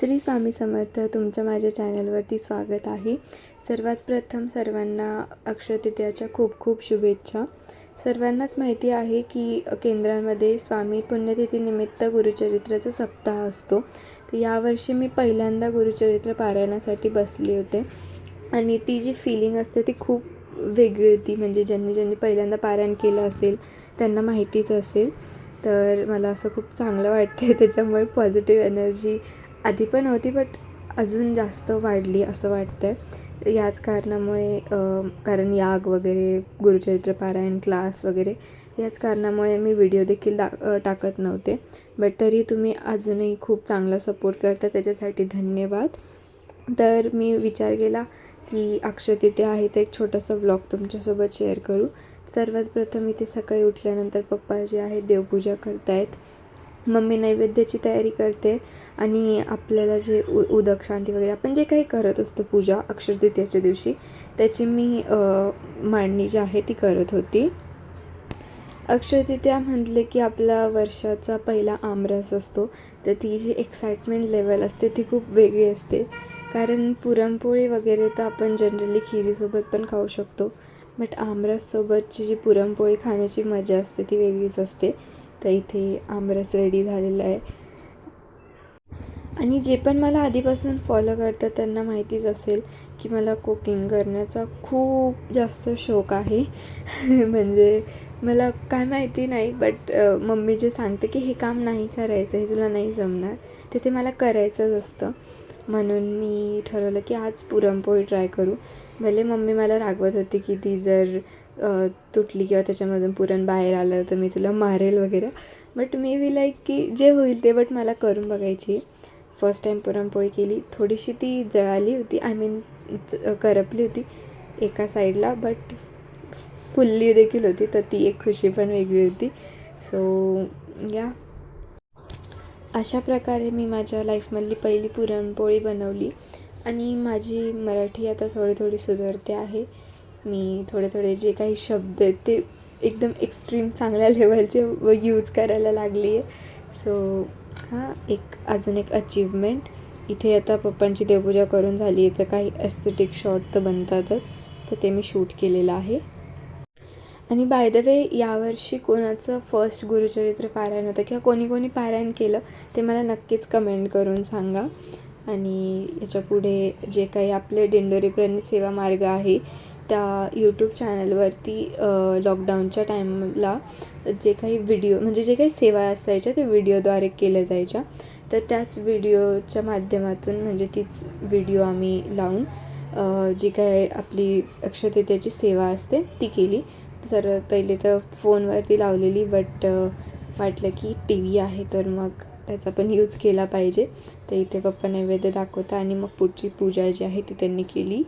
श्री स्वामी समर्थ तुमच्या माझ्या चॅनलवरती स्वागत आहे. सर्वात प्रथम सर्वांना अक्षयतृतीयाच्या खूप खूप शुभेच्छा. सर्वांनाच माहिती आहे की केंद्रांमध्ये स्वामी पुण्यतिथीनिमित्त गुरुचरित्राचा सप्ताह असतो. तर यावर्षी मी पहिल्यांदा गुरुचरित्र पारायणासाठी बसले होते. आणि ती जी फिलिंग असते ती खूप वेगळी होती. म्हणजे ज्यांनी ज्यांनी पहिल्यांदा पारायण केलं असेल त्यांना माहितीच असेल. तर मला असं खूप चांगलं वाटते त्याच्यामुळे पॉझिटिव्ह एनर्जी आधी पण होती बट अजून जास्त वाढली असं वाटतं आहे याच कारणामुळे कारण याग वगैरे गुरुचरित्र पारायण क्लास वगैरे याच कारणामुळे मी व्हिडिओ देखील दा टाकत नव्हते. बट तरी तुम्ही अजूनही खूप चांगला सपोर्ट करता त्याच्यासाठी धन्यवाद. तर मी विचार केला की अक्षय तिथे आहे ते एक छोटंसं व्लॉग तुमच्यासोबत शेअर करू. सर्वात प्रथम इथे सकाळी उठल्यानंतर पप्पा जे आहेत देवपूजा करतायत. मम्मी नैवेद्याची तयारी करते आणि आपल्याला जे उ उदक शांती वगैरे आपण जे काही करत असतो पूजा अक्षरतृतीयाच्या दिवशी त्याची मी मांडणी जी आहे ती करत होती. अक्षरतृतीया म्हटले की आपला वर्षाचा पहिला आमरस असतो. तर ती जी एक्साइटमेंट लेवल असते ती खूप वेगळी असते. कारण पुरणपोळी वगैरे तर आपण जनरली खिरीसोबत पण खाऊ शकतो. बट आमरससोबतची जी पुरणपोळी खाण्याची मजा असते ती वेगळीच असते. तर इथे आमरस रेडी झालेला आहे. आणि जे पण मला आधीपासून फॉलो करतात त्यांना माहितीच असेल की मला कुकिंग करण्याचा खूप जास्त शौक आहे. म्हणजे मला काय माहिती नाही बट मम्मी जे सांगते की हे काम नाही करायचं हे तुला नाही जमणार ते ते मला करायचंच असतं. म्हणून मी ठरवलं की आज पुरणपोळी ट्राय करू. भले मम्मी मला रागवत होती की ती जर तुटली किंवा त्याच्यामधून पुरण बाहेर आलं तर मी तुला मारेल वगैरे. बट मी वी लाईक की जे होईल ते बट मला करून बघायची. फर्स्ट टाईम पुरणपोळी केली थोडीशी ती जळाली होती. आय मीन करपली होती एका साईडला बट फुल्ली देखील होती तर ती एक खुशी पण वेगळी होती. सो या अशा प्रकारे मी माझ्या लाईफमधली पहिली पुरणपोळी बनवली. आणि माझी मराठी आता थोडी थोडी सुधारते आहे. मी थोडे थोडे जे काही शब्द आहेत ते एकदम एक्स्ट्रीम चांगल्या लेवलचे यूज करायला लागली आहे सो हां एक अजून एक अचीवमेंट इथे आता पप्पांची देवपूजा करून झाली आहे तर काही एस्थेटिक शॉट तर बनतातच तर ते मी शूट केलेलं आहे. आणि बाय द वे यावर्षी कोणाचं फर्स्ट गुरुचरित्र पारायण होतं किंवा कोणी कोणी पारायण केलं ते मला नक्कीच कमेंट करून सांगा. आणि याच्यापुढे जे काही आपले दिंडोरी प्रणित सेवा मार्ग आहे त्या यूट्यूब चॅनलवरती लॉकडाऊनच्या टाईमला जे काही व्हिडिओ म्हणजे जे काही सेवा असायच्या ते व्हिडिओद्वारे केल्या जायच्या. तर त्याच व्हिडिओच्या माध्यमातून म्हणजे तीच व्हिडिओ आम्ही लावून जी काय आपली अक्षतेची सेवा असते ती केली. सर्वात पहिले तर फोनवरती लावलेली बट वाटलं की टी व्ही आहे तर मग त्याचा पण यूज केला पाहिजे. तर इथे पप्पा नैवेद्य दाखवता आणि मग पुढची पूजा जी आहे ती त्यांनी केली.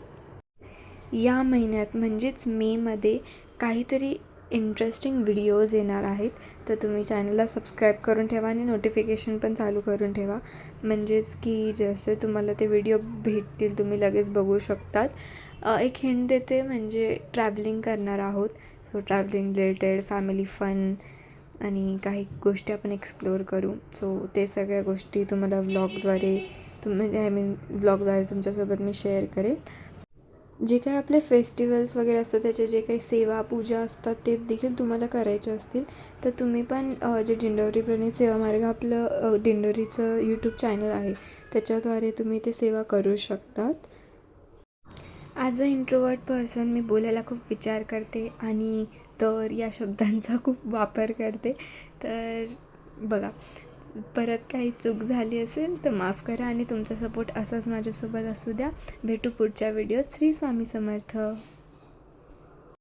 या महिन्यात म्हणजेच मेमध्ये काहीतरी इंटरेस्टिंग व्हिडिओज येणार आहेत. तर तुम्ही चॅनलला सबस्क्राईब करून ठेवा आणि नोटिफिकेशन पण चालू करून ठेवा. म्हणजेच की जसे तुम्हाला ते व्हिडिओ भेटतील तुम्ही लगेच बघू शकतात. एक हिंट देते म्हणजे ट्रॅव्हलिंग करणार आहोत. So travelling related family fun आणि काही गोष्टी आपण एक्सप्लोअर करू. सो ते सगळ्या गोष्टी तुम्हाला व्लॉगद्वारे तुम म्हणजे आय मीन व्लॉगद्वारे तुमच्यासोबत मी शेअर करेन. जे काही आपले फेस्टिवल्स वगैरे असतात त्याचे जे काही सेवा पूजा असतात ते देखील तुम्हाला करायचे असतील. तर तुम्ही पण जे दिंडोरी प्रणित सेवा मार्ग आपलं दिंडोरीचं यूट्यूब चॅनल आहे त्याच्याद्वारे तुम्ही ते सेवा करू शकतात. ॲज अ इंट्रोवर्ट पर्सन मी बोलायला खूप विचार करते आणि तर या शब्दांचा खूप वापर करते. तर बघा परत काही चूक झाली असेल तर माफ करा आणि तुमचा सपोर्ट असाच माझ्यासोबत असू द्या. भेटू पुढच्या व्हिडिओत श्री स्वामी समर्थ.